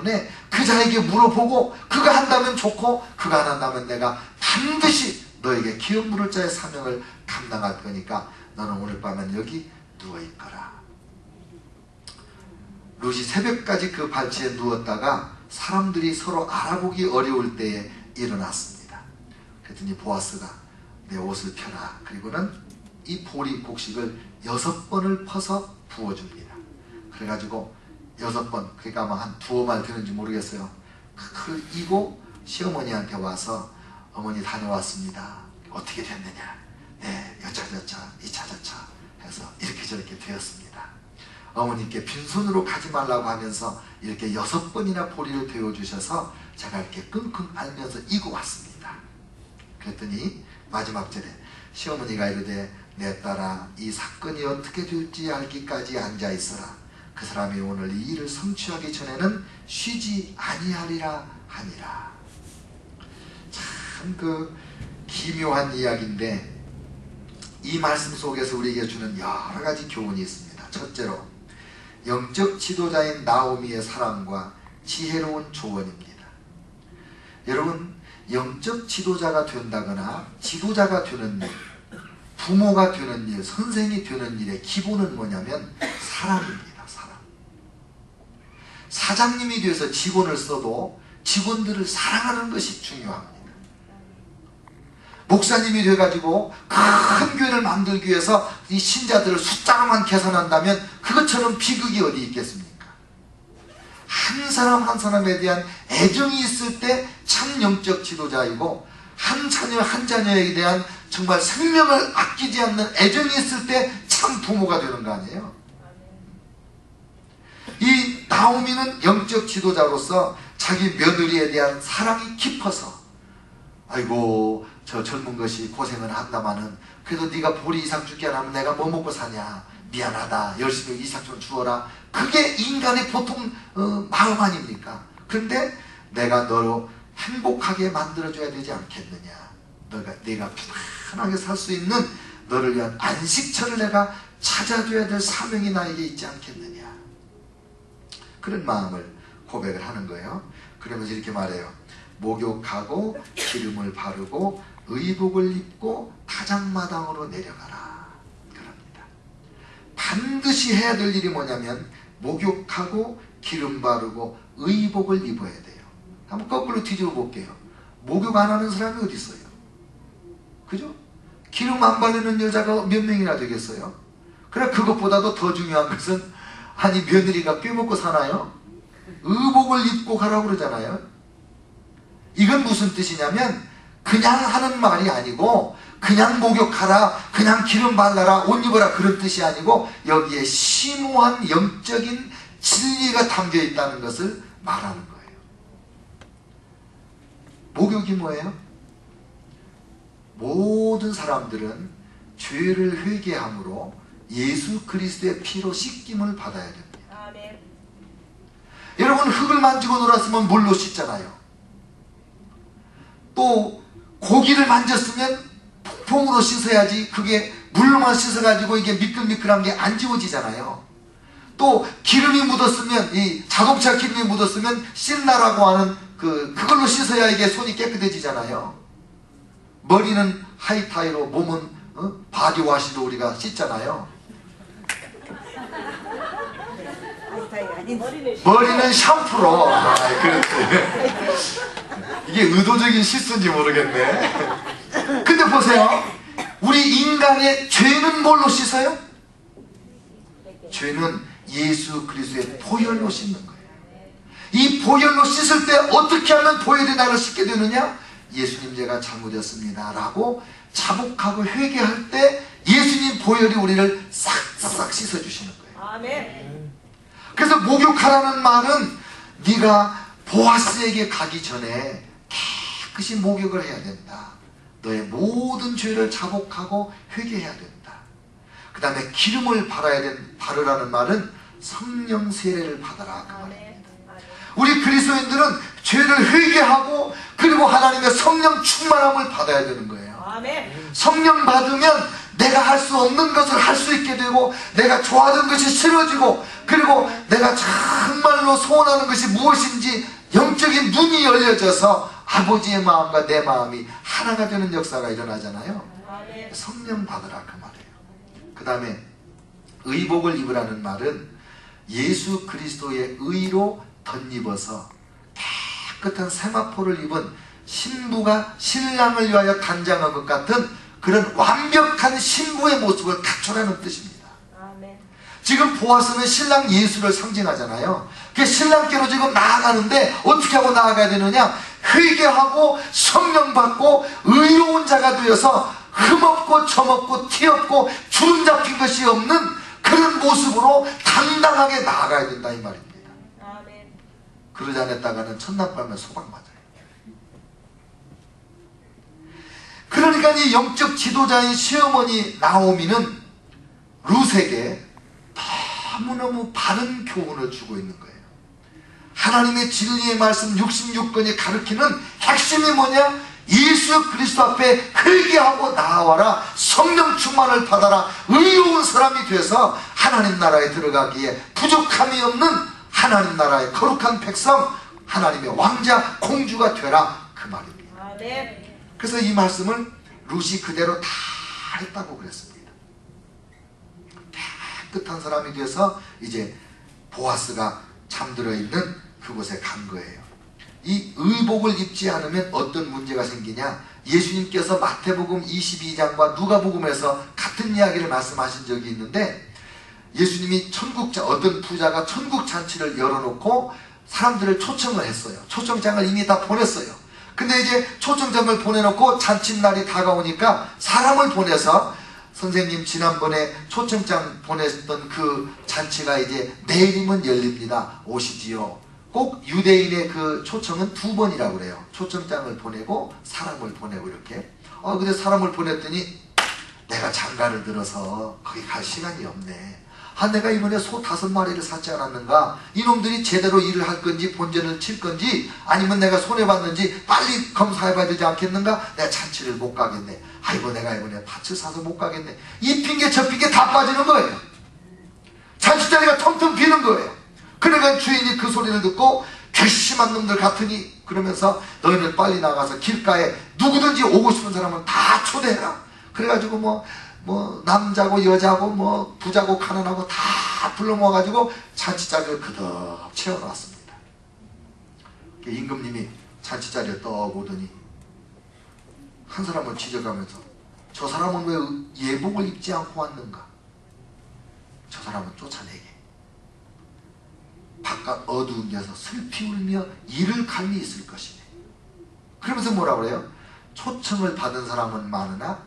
때문에 그 자에게 물어보고 그가 한다면 좋고 그가 안 한다면 내가 반드시 너에게 기업 물을 자의 사명을 감당할 거니까 너는 오늘 밤은 여기 누워있거라. 룻이 새벽까지 그 발치에 누웠다가 사람들이 서로 알아보기 어려울 때에 일어났습니다. 그랬더니 보아스가 내 옷을 펴라. 그리고는 이 보리 곡식을 여섯 번을 퍼서 부어줍니다. 그래가지고 여섯 번, 그러니까 아마 한 두어 말 되는지 모르겠어요. 그 이고 시어머니한테 와서 어머니 다녀왔습니다. 어떻게 됐느냐? 네, 여차저차, 이차저차 해서 이렇게 저렇게 되었습니다. 어머니께 빈손으로 가지 말라고 하면서 이렇게 여섯 번이나 보리를 데워주셔서 제가 이렇게 끙끙 앓면서 이고 왔습니다. 그랬더니 마지막 절에 시어머니가 이르되 내 딸아 이 사건이 어떻게 될지 알기까지 앉아 있어라. 그 사람이 오늘 이 일을 성취하기 전에는 쉬지 아니하리라 하니라. 참 그 기묘한 이야기인데 이 말씀 속에서 우리에게 주는 여러 가지 교훈이 있습니다. 첫째로 영적 지도자인 나오미의 사랑과 지혜로운 조언입니다. 여러분 영적 지도자가 된다거나 지도자가 되는 일, 부모가 되는 일, 선생이 되는 일의 기본은 뭐냐면 사랑입니다. 사장님이 돼서 직원을 써도 직원들을 사랑하는 것이 중요합니다. 목사님이 돼가지고 큰 교회를 만들기 위해서 이 신자들을 숫자로만 계산한다면 그것처럼 비극이 어디 있겠습니까? 한 사람 한 사람에 대한 애정이 있을 때 참 영적 지도자이고 한 자녀 한 자녀에 대한 정말 생명을 아끼지 않는 애정이 있을 때 참 부모가 되는 거 아니에요? 이 나오미는 영적 지도자로서 자기 며느리에 대한 사랑이 깊어서 아이고 저 젊은 것이 고생을 한다마는 그래도 네가 보리 이상 죽게 안 하면 내가 뭐 먹고 사냐? 미안하다. 열심히 이삭 좀 주어라. 그게 인간의 보통 어, 마음 아닙니까? 그런데 내가 너로 행복하게 만들어줘야 되지 않겠느냐? 너가 내가 편하게 살 수 있는 너를 위한 안식처를 내가 찾아줘야 될 사명이 나에게 있지 않겠느냐 그런 마음을 고백을 하는 거예요 그러면서 이렇게 말해요 목욕하고 기름을 바르고 의복을 입고 타작마당으로 내려가라 그럽니다 반드시 해야 될 일이 뭐냐면 목욕하고 기름 바르고 의복을 입어야 돼요 한번 거꾸로 뒤집어 볼게요. 목욕 안 하는 사람이 어디 있어요? 그죠? 기름 안 바르는 여자가 몇 명이나 되겠어요? 그래 그것보다도 더 중요한 것은 아니 며느리가 꿰먹고 사나요? 의복을 입고 가라고 그러잖아요. 이건 무슨 뜻이냐면 그냥 하는 말이 아니고 그냥 목욕하라 그냥 기름 발라라 옷 입어라 그런 뜻이 아니고 여기에 심오한 영적인 진리가 담겨 있다는 것을 말하는 거예요. 목욕이 뭐예요? 모든 사람들은 죄를 회개함으로 예수 그리스도의 피로 씻김을 받아야 됩니다. 아멘. 여러분 흙을 만지고 놀았으면 물로 씻잖아요. 또 고기를 만졌으면 폭풍으로 씻어야지 그게 물로만 씻어가지고 이게 미끌미끌한 게 안 지워지잖아요. 또 기름이 묻었으면 이 자동차 기름이 묻었으면 씻나라고 하는 그 그걸로 씻어야 이게 손이 깨끗해지잖아요. 머리는 하이타이로 몸은 어? 바디와시로 우리가 씻잖아요. 머리는 샴푸로. 아, 그렇지. 이게 의도적인 실수인지 모르겠네. 근데 보세요. 우리 인간의 죄는 뭘로 씻어요? 죄는 예수 그리스도의 보혈로 씻는 거예요. 이 보혈로 씻을 때 어떻게 하면 보혈이 나를 씻게 되느냐? 예수님 제가 잘못했습니다. 라고 자복하고 회개할 때 예수님 보혈이 우리를 싹싹 씻어주시는 거예요. 아멘. 그래서 목욕하라는 말은 네가 보아스에게 가기 전에 깨끗이 목욕을 해야 된다. 너의 모든 죄를 자복하고 회개해야 된다. 그 다음에 기름을 바라야 된, 바르라는 말은 성령 세례를 받아라. 그 말입니다. 우리 그리스도인들은 죄를 회개하고 그리고 하나님의 성령 충만함을 받아야 되는 거예요. 성령 받으면 내가 할 수 없는 것을 할 수 있게 되고 내가 좋아하던 것이 싫어지고 그리고 내가 정말로 소원하는 것이 무엇인지 영적인 눈이 열려져서 아버지의 마음과 내 마음이 하나가 되는 역사가 일어나잖아요. 성령 받으라 그 말이에요. 그 다음에 의복을 입으라는 말은 예수 그리스도의 의로 덧입어서 깨끗한 세마포를 입은 신부가 신랑을 위하여 단장한 것 같은 그런 완벽한 신부의 모습을 갖춰라는 뜻입니다. 지금 보아스는 신랑 예수를 상징하잖아요. 그 신랑께로 지금 나아가는데 어떻게 하고 나아가야 되느냐? 회개하고 성령 받고 의로운 자가 되어서 흠없고 점없고 티없고 주름 잡힌 것이 없는 그런 모습으로 당당하게 나아가야 된다 이 말입니다. 그러지 않았다가는 첫날 밤에 소방 맞아 요. 그러니까 이 영적 지도자인 시어머니 나오미는 루세에게 너무너무 바른 교훈을 주고 있는 거예요. 하나님의 진리의 말씀 66권이 가르치는 핵심이 뭐냐? 예수 그리스도 앞에 회개하고 나와라 성령 충만을 받아라 의로운 사람이 돼서 하나님 나라에 들어가기에 부족함이 없는 하나님 나라의 거룩한 백성 하나님의 왕자 공주가 되라 그 말입니다. 아, 네. 그래서 이 말씀을 루시 그대로 다 했다고 그랬습니다. 깨끗한 사람이 돼서 이제 보아스가 잠들어 있는 그곳에 간 거예요. 이 의복을 입지 않으면 어떤 문제가 생기냐? 예수님께서 마태복음 22장과 누가복음에서 같은 이야기를 말씀하신 적이 있는데 예수님이 천국 어떤 부자가 천국 잔치를 열어놓고 사람들을 초청을 했어요. 초청장을 이미 다 보냈어요. 근데 이제 초청장을 보내놓고 잔칫날이 다가오니까 사람을 보내서 선생님 지난번에 초청장 보냈던 그 잔치가 이제 내일이면 열립니다. 오시지요. 꼭 유대인의 그 초청은 두 번이라고 그래요. 초청장을 보내고 사람을 보내고 이렇게. 어 근데 사람을 보냈더니 내가 장가를 들어서 거기 갈 시간이 없네. 아 내가 이번에 소 다섯 마리를 샀지 않았는가? 이놈들이 제대로 일을 할 건지 본전을 칠 건지 아니면 내가 손해봤는지 빨리 검사해봐야 되지 않겠는가? 내가 잔치를 못 가겠네. 아이고 내가 이번에 밭을 사서 못 가겠네. 이 핑계 저 핑계 다 빠지는 거예요. 잔치 자리가 텅텅 비는 거예요. 그러니까 주인이 그 소리를 듣고 괘씸한 놈들 같으니 그러면서 너희들 빨리 나가서 길가에 누구든지 오고 싶은 사람은 다 초대해라. 그래가지고 뭐, 뭐, 남자고 여자고 뭐, 부자고 가난하고 다 불러 모아가지고 잔치자리를 그덕 채워놨습니다. 임금님이 잔치자리에 떡 오더니 한 사람을 지적하면서 저 사람은 왜 예복을 입지 않고 왔는가? 저 사람은 쫓아내게. 바깥 어두운 데서 슬피 울며 이를 갈미 있을 것이네. 그러면서 뭐라 그래요? 초청을 받은 사람은 많으나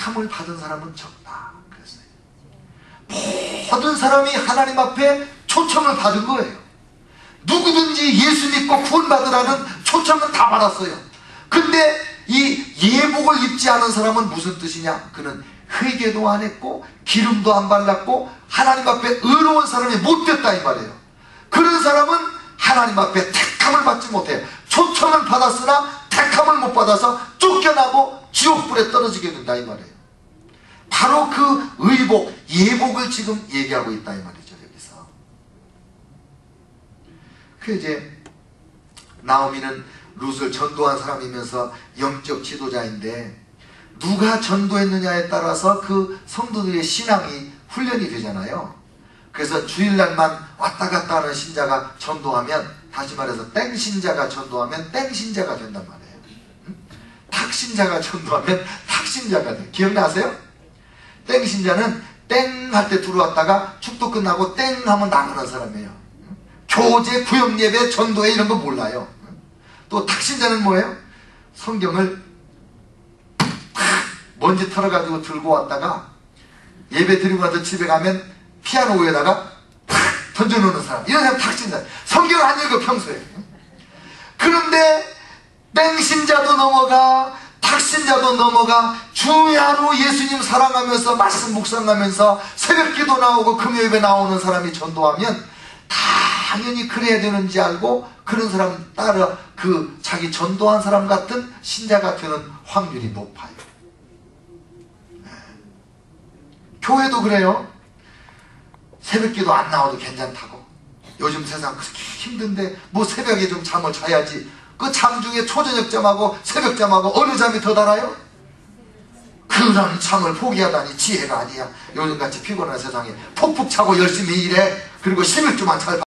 택함을 받은 사람은 적다. 그랬어요. 모든 사람이 하나님 앞에 초청을 받은 거예요. 누구든지 예수 믿고 구원받으라는 초청은 다 받았어요. 근데 이 예복을 입지 않은 사람은 무슨 뜻이냐? 그는 회개도 안 했고 기름도 안 발랐고 하나님 앞에 의로운 사람이 못 됐다 이 말이에요. 그런 사람은 하나님 앞에 택함을 받지 못해요. 초청을 받았으나 택함을 못 받아서 쫓겨나고 지옥불에 떨어지게 된다 이 말이에요. 바로 그 의복, 예복을 지금 얘기하고 있다 이 말이죠 여기서. 그 이제 나오미는 룻을 전도한 사람이면서 영적 지도자인데 누가 전도했느냐에 따라서 그 성도들의 신앙이 훈련이 되잖아요. 그래서 주일날만 왔다 갔다 하는 신자가 전도하면 다시 말해서 땡신자가 전도하면 땡신자가 된단 말이에요. 탁신자가 전도하면 탁신자가 돼. 기억나세요? 땡 신자는 땡 할 때 들어왔다가 축도 끝나고 땡 하면 나가는 사람이에요. 교제, 구역예배, 전도회 이런 거 몰라요. 또 탁신자는 뭐예요? 성경을 먼지 털어가지고 들고 왔다가 예배 드리고 나서 집에 가면 피아노 위에다가 탁 던져놓는 사람 이런 사람 탁신자 성경을 안 읽어 평소에 그런데 땡신자도 넘어가 탁신자도 넘어가 주야로 예수님 사랑하면서 말씀 묵상하면서 새벽 기도 나오고 금요일에 나오는 사람이 전도하면 당연히 그래야 되는지 알고 그런 사람 따라 그 자기 전도한 사람 같은 신자가 되는 확률이 높아요. 교회도 그래요. 새벽 기도 안 나와도 괜찮다고. 요즘 세상 그렇게 힘든데 뭐 새벽에 좀 잠을 자야지. 그 잠 중에 초저녁 잠하고 새벽 잠하고 어느 잠이 더 달아요? 그런 잠을 포기하다니 지혜가 아니야. 요즘같이 피곤한 세상에 푹푹 자고 열심히 일해. 그리고 11주만 잘